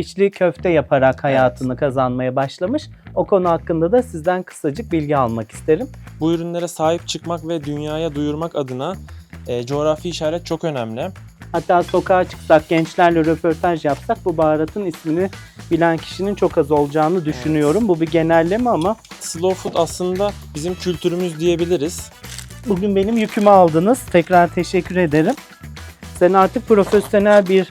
içli köfte yaparak hayatını kazanmaya başlamış. O konu hakkında da sizden kısacık bilgi almak isterim. Bu ürünlere sahip çıkmak ve dünyaya duyurmak adına e, coğrafi işaret çok önemli. Hatta sokağa çıksak, gençlerle röportaj yapsak bu baharatın ismini bilen kişinin çok az olacağını düşünüyorum. Bu bir genelleme ama Slow food aslında bizim kültürümüz diyebiliriz. bugün benim yükümü aldınız. Tekrar teşekkür ederim. Sen artık profesyonel bir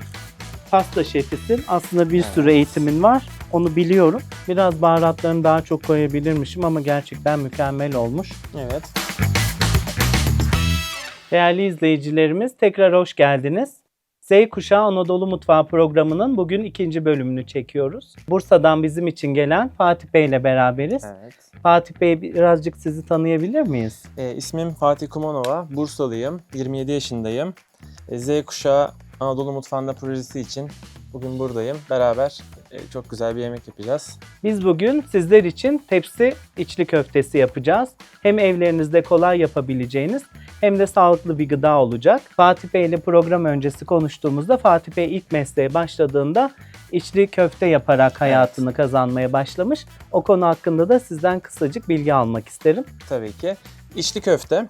pasta şefisin. Aslında bir sürü eğitimin var. Onu biliyorum. Biraz baharatlarını daha çok koyabilirmişim ama gerçekten mükemmel olmuş. Evet. Değerli izleyicilerimiz tekrar hoş geldiniz. Z Kuşağı Anadolu Mutfağı programının bugün ikinci bölümünü çekiyoruz. Bursa'dan bizim için gelen Fatih Bey ile beraberiz. Evet. Fatih Bey birazcık sizi tanıyabilir miyiz? E, ismim Fatih Kumanova, Bursalıyım, 27 yaşındayım. E, Z kuşağı Anadolu Mutfağı'nda projesi için bugün buradayım. Beraber e, çok güzel bir yemek yapacağız. Biz bugün sizler için tepsi içli köftesi yapacağız. Hem evlerinizde kolay yapabileceğiniz hem de sağlıklı bir gıda olacak. Fatih Bey ile program öncesi konuştuğumuzda Fatih Bey ilk mesleğe başladığında içli köfte yaparak hayatını kazanmaya başlamış. O konu hakkında da sizden kısacık bilgi almak isterim. Tabii ki. İçli köfte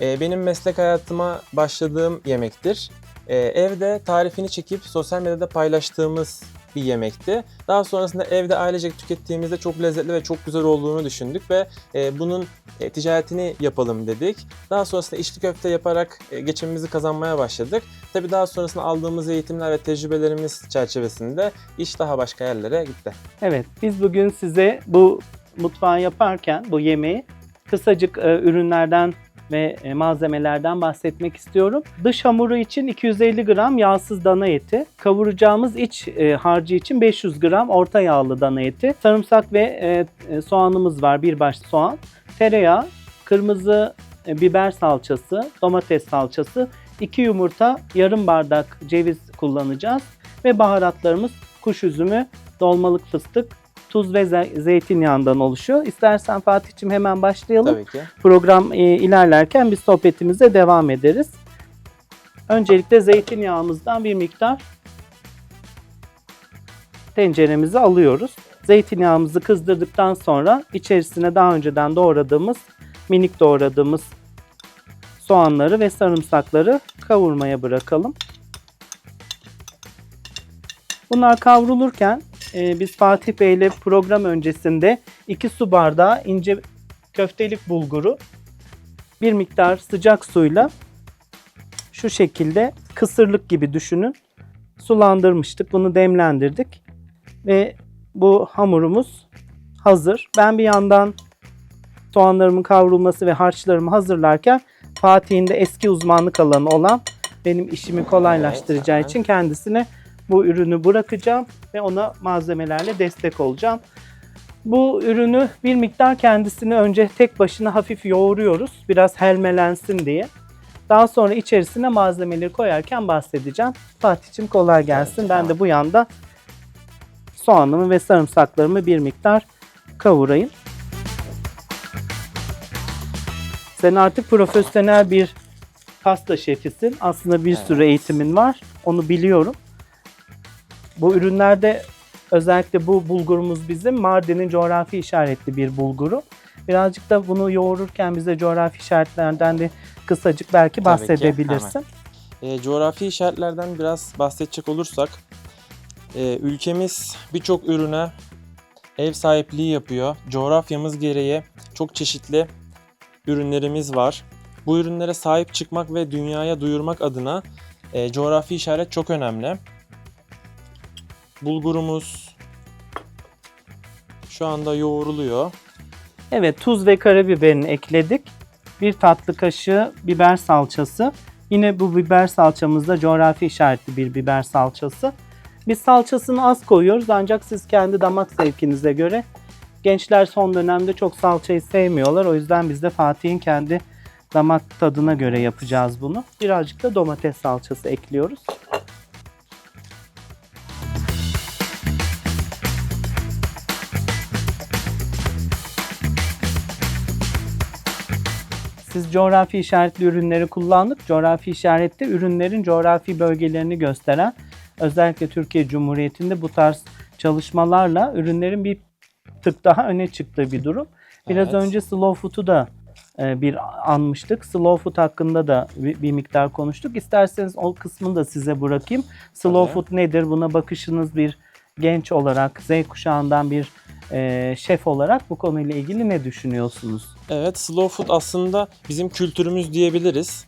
e, benim meslek hayatıma başladığım yemektir. E, evde tarifini çekip sosyal medyada paylaştığımız bir yemekti. Daha sonrasında evde ailecek tükettiğimizde çok lezzetli ve çok güzel olduğunu düşündük ve e, bunun e, ticaretini yapalım dedik. Daha sonrasında içli köfte yaparak e, geçimimizi kazanmaya başladık. Tabii daha sonrasında aldığımız eğitimler ve tecrübelerimiz çerçevesinde iş daha başka yerlere gitti. Evet, biz bugün size bu mutfağı yaparken bu yemeği kısacık e, ürünlerden ve e, malzemelerden bahsetmek istiyorum. Dış hamuru için 250 gram yağsız dana eti, kavuracağımız iç e, harcı için 500 gram orta yağlı dana eti, sarımsak ve e, soğanımız var, bir baş soğan, tereyağı, kırmızı biber salçası, domates salçası, 2 yumurta, yarım bardak ceviz kullanacağız ve baharatlarımız kuş üzümü, dolmalık fıstık, tuz ve ze- zeytinyağından oluşuyor. İstersen Fatih'cim hemen başlayalım. Tabii ki. Program e, ilerlerken biz sohbetimize devam ederiz. Öncelikle zeytinyağımızdan bir miktar tenceremize alıyoruz. Zeytinyağımızı kızdırdıktan sonra içerisine daha önceden doğradığımız, minik doğradığımız soğanları ve sarımsakları kavurmaya bırakalım. Bunlar kavrulurken e, biz Fatih Bey ile program öncesinde 2 su bardağı ince köftelik bulguru bir miktar sıcak suyla şu şekilde kısırlık gibi düşünün. Sulandırmıştık. Bunu demlendirdik. Ve bu hamurumuz hazır. Ben bir yandan soğanlarımın kavrulması ve harçlarımı hazırlarken Fatih'in de eski uzmanlık alanı olan benim işimi kolaylaştıracağı için kendisine bu ürünü bırakacağım ve ona malzemelerle destek olacağım. Bu ürünü bir miktar kendisini önce tek başına hafif yoğuruyoruz. Biraz helmelensin diye. Daha sonra içerisine malzemeleri koyarken bahsedeceğim. Fatih'cim kolay gelsin. Ben de bu yanda soğanımı ve sarımsaklarımı bir miktar kavurayım. Sen artık profesyonel bir pasta şefisin. Aslında bir sürü eğitimin var. Onu biliyorum. Bu ürünlerde özellikle bu bulgurumuz bizim Mardin'in coğrafi işaretli bir bulguru. Birazcık da bunu yoğururken bize coğrafi işaretlerden de kısacık belki bahsedebilirsin. E, coğrafi işaretlerden biraz bahsedecek olursak, e, ülkemiz birçok ürüne ev sahipliği yapıyor. Coğrafyamız gereği çok çeşitli ürünlerimiz var. Bu ürünlere sahip çıkmak ve dünyaya duyurmak adına e, coğrafi işaret çok önemli. Bulgurumuz şu anda yoğruluyor. Evet tuz ve karabiberini ekledik. Bir tatlı kaşığı biber salçası. Yine bu biber salçamız da coğrafi işaretli bir biber salçası. Biz salçasını az koyuyoruz ancak siz kendi damak zevkinize göre gençler son dönemde çok salçayı sevmiyorlar. O yüzden biz de Fatih'in kendi damak tadına göre yapacağız bunu. Birazcık da domates salçası ekliyoruz. Biz coğrafi işaretli ürünleri kullandık. Coğrafi işarette ürünlerin coğrafi bölgelerini gösteren özellikle Türkiye Cumhuriyeti'nde bu tarz çalışmalarla ürünlerin bir tık daha öne çıktığı bir durum. Biraz Evet. önce Slow Food'u da e, bir anmıştık. Slow Food hakkında da bir, miktar konuştuk. İsterseniz o kısmını da size bırakayım. Slow Tabii. Food nedir? Buna bakışınız bir genç olarak, Z kuşağından bir e, şef olarak bu konuyla ilgili ne düşünüyorsunuz? Evet, slow food aslında bizim kültürümüz diyebiliriz.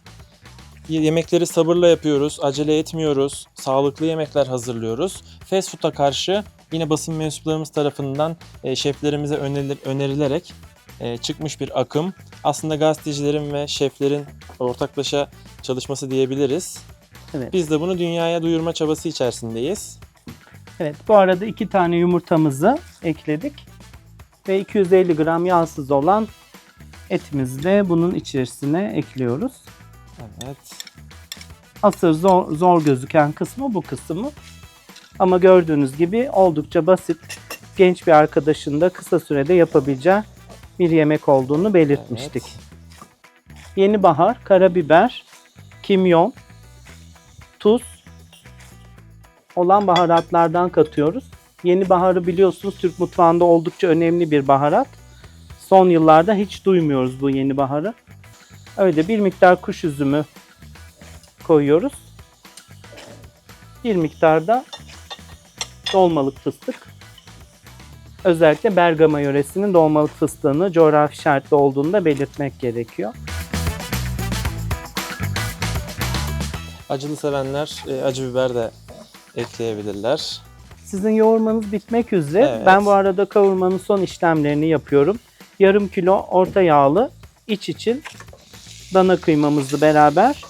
Yemekleri sabırla yapıyoruz, acele etmiyoruz, sağlıklı yemekler hazırlıyoruz. Fast food'a karşı yine basın mensuplarımız tarafından e, şeflerimize önerilir, önerilerek e, çıkmış bir akım. Aslında gazetecilerin ve şeflerin ortaklaşa çalışması diyebiliriz. Evet. Biz de bunu dünyaya duyurma çabası içerisindeyiz. Evet, bu arada iki tane yumurtamızı ekledik ve 250 gram yağsız olan etimizi de bunun içerisine ekliyoruz. Evet. Asıl zor, zor gözüken kısmı bu kısmı. Ama gördüğünüz gibi oldukça basit, genç bir arkadaşın da kısa sürede yapabileceği bir yemek olduğunu belirtmiştik. Evet. Yeni bahar, karabiber, kimyon, tuz olan baharatlardan katıyoruz. Yeni baharı biliyorsunuz Türk mutfağında oldukça önemli bir baharat. Son yıllarda hiç duymuyoruz bu yeni baharı. Öyle bir miktar kuş üzümü koyuyoruz. Bir miktar da dolmalık fıstık. Özellikle Bergama yöresinin dolmalık fıstığını coğrafi şartlı olduğunu da belirtmek gerekiyor. Acılı sevenler e, acı biber de ekleyebilirler. Sizin yoğurmanız bitmek üzere. Evet. Ben bu arada kavurmanın son işlemlerini yapıyorum. Yarım kilo orta yağlı iç için dana kıymamızı beraber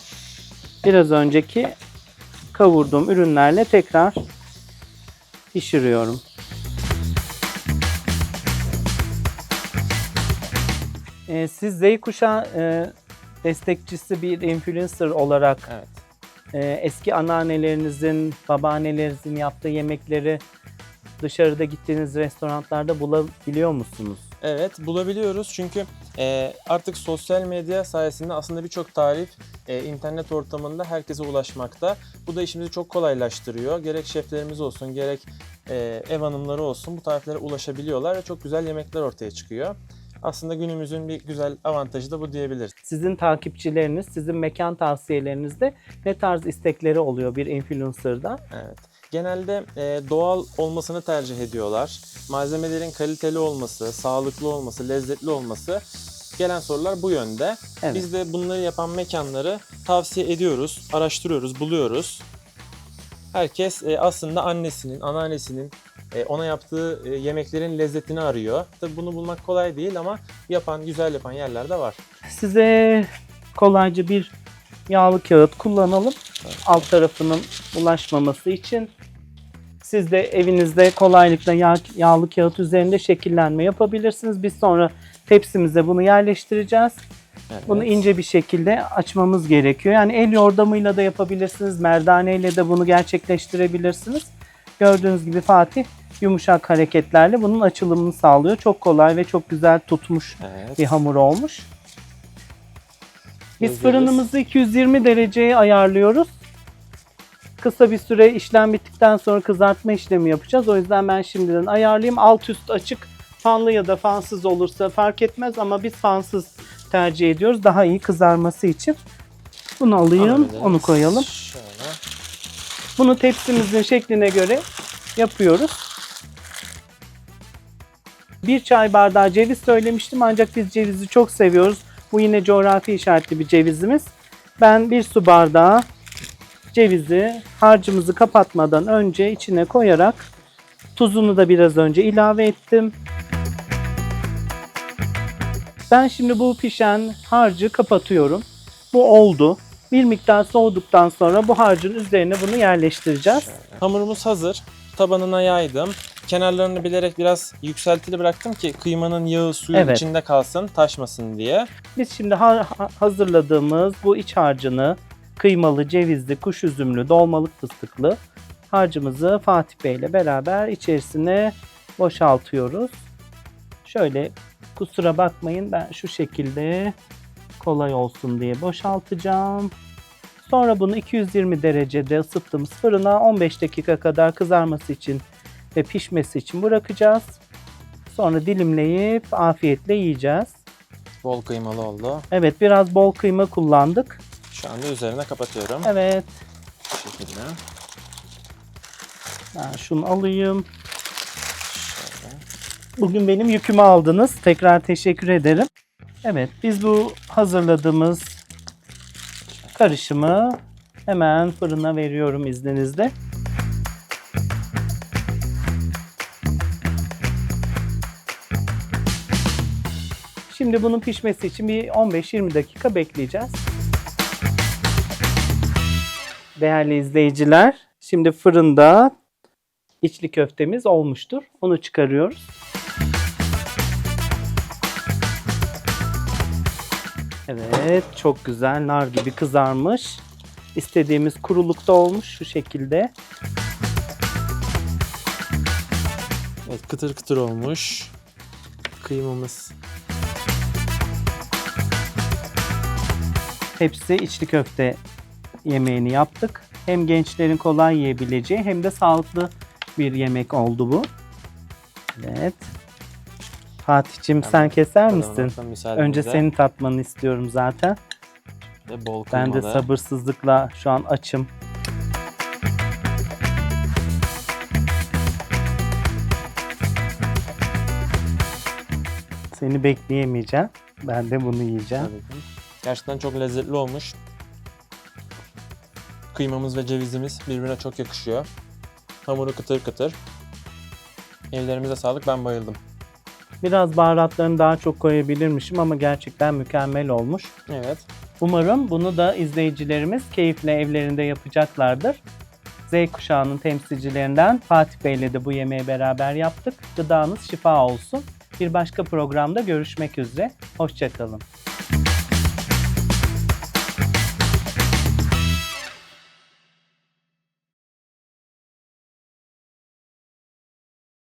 biraz önceki kavurduğum ürünlerle tekrar pişiriyorum. Ee, siz Z kuşağı e, destekçisi bir influencer olarak Evet. Ee, eski anneannelerinizin, babaannelerinizin yaptığı yemekleri dışarıda gittiğiniz restoranlarda bulabiliyor musunuz? Evet bulabiliyoruz çünkü e, artık sosyal medya sayesinde aslında birçok tarif e, internet ortamında herkese ulaşmakta. Bu da işimizi çok kolaylaştırıyor. Gerek şeflerimiz olsun gerek e, ev hanımları olsun bu tariflere ulaşabiliyorlar ve çok güzel yemekler ortaya çıkıyor. Aslında günümüzün bir güzel avantajı da bu diyebiliriz. Sizin takipçileriniz, sizin mekan tavsiyelerinizde ne tarz istekleri oluyor bir influencer'da? Evet. Genelde e, doğal olmasını tercih ediyorlar. Malzemelerin kaliteli olması, sağlıklı olması, lezzetli olması gelen sorular bu yönde. Evet. Biz de bunları yapan mekanları tavsiye ediyoruz, araştırıyoruz, buluyoruz. Herkes e, aslında annesinin, anneannesinin ona yaptığı e, yemeklerin lezzetini arıyor. Tabii bunu bulmak kolay değil ama yapan, güzel yapan yerler de var. Size kolayca bir yağlı kağıt kullanalım. Alt tarafının bulaşmaması için. Siz de evinizde kolaylıkla yağ, yağlı kağıt üzerinde şekillenme yapabilirsiniz. Biz sonra tepsimize bunu yerleştireceğiz. Evet. Bunu ince bir şekilde açmamız gerekiyor. Yani el yordamıyla da yapabilirsiniz. Merdaneyle de bunu gerçekleştirebilirsiniz. Gördüğünüz gibi Fatih yumuşak hareketlerle bunun açılımını sağlıyor. Çok kolay ve çok güzel tutmuş Evet. bir hamur olmuş. Biz Hazırız. fırınımızı 220 dereceye ayarlıyoruz. Kısa bir süre işlem bittikten sonra kızartma işlemi yapacağız. O yüzden ben şimdiden ayarlayayım. Alt üst açık fanlı ya da fansız olursa fark etmez ama biz fansız tercih ediyoruz. Daha iyi kızarması için. Bunu alayım, Alabiliriz. onu koyalım. Şöyle. Bunu tepsimizin şekline göre yapıyoruz. Bir çay bardağı ceviz söylemiştim ancak biz cevizi çok seviyoruz. Bu yine coğrafi işaretli bir cevizimiz. Ben bir su bardağı cevizi harcımızı kapatmadan önce içine koyarak tuzunu da biraz önce ilave ettim. Ben şimdi bu pişen harcı kapatıyorum. Bu oldu. Bir miktar soğuduktan sonra bu harcın üzerine bunu yerleştireceğiz. Hamurumuz hazır. Tabanına yaydım. Kenarlarını bilerek biraz yükseltili bıraktım ki kıymanın yağı suyu Evet. içinde kalsın, taşmasın diye. Biz şimdi ha- ha- hazırladığımız bu iç harcını kıymalı, cevizli, kuş üzümlü, dolmalık fıstıklı harcımızı Fatih Bey ile beraber içerisine boşaltıyoruz. Şöyle kusura bakmayın ben şu şekilde Kolay olsun diye boşaltacağım. Sonra bunu 220 derecede ısıttığımız fırına 15 dakika kadar kızarması için ve pişmesi için bırakacağız. Sonra dilimleyip afiyetle yiyeceğiz. Bol kıymalı oldu. Evet biraz bol kıyma kullandık. Şu anda üzerine kapatıyorum. Evet Bu şekilde. ben şunu alayım. Şöyle. Bugün benim yükümü aldınız. Tekrar teşekkür ederim. Evet biz bu hazırladığımız karışımı hemen fırına veriyorum izninizle. Şimdi bunun pişmesi için bir 15-20 dakika bekleyeceğiz. Değerli izleyiciler, şimdi fırında içli köftemiz olmuştur. Onu çıkarıyoruz. Evet, çok güzel nar gibi kızarmış. İstediğimiz kurulukta olmuş şu şekilde. Evet kıtır kıtır olmuş. Kıymamız. Hepsi içli köfte yemeğini yaptık. Hem gençlerin kolay yiyebileceği hem de sağlıklı bir yemek oldu bu. Evet. Fatih'cim sen keser misin? Önce senin tatmanı istiyorum zaten. Ve bol Ben de sabırsızlıkla şu an açım. Seni bekleyemeyeceğim. Ben de bunu yiyeceğim. Tabii ki. Gerçekten çok lezzetli olmuş. Kıymamız ve cevizimiz birbirine çok yakışıyor. Hamuru kıtır kıtır. Ellerimize sağlık ben bayıldım. Biraz baharatlarını daha çok koyabilirmişim ama gerçekten mükemmel olmuş. Evet. Umarım bunu da izleyicilerimiz keyifle evlerinde yapacaklardır. Z kuşağının temsilcilerinden Fatih Bey ile de bu yemeği beraber yaptık. Gıdanız şifa olsun. Bir başka programda görüşmek üzere. Hoşçakalın.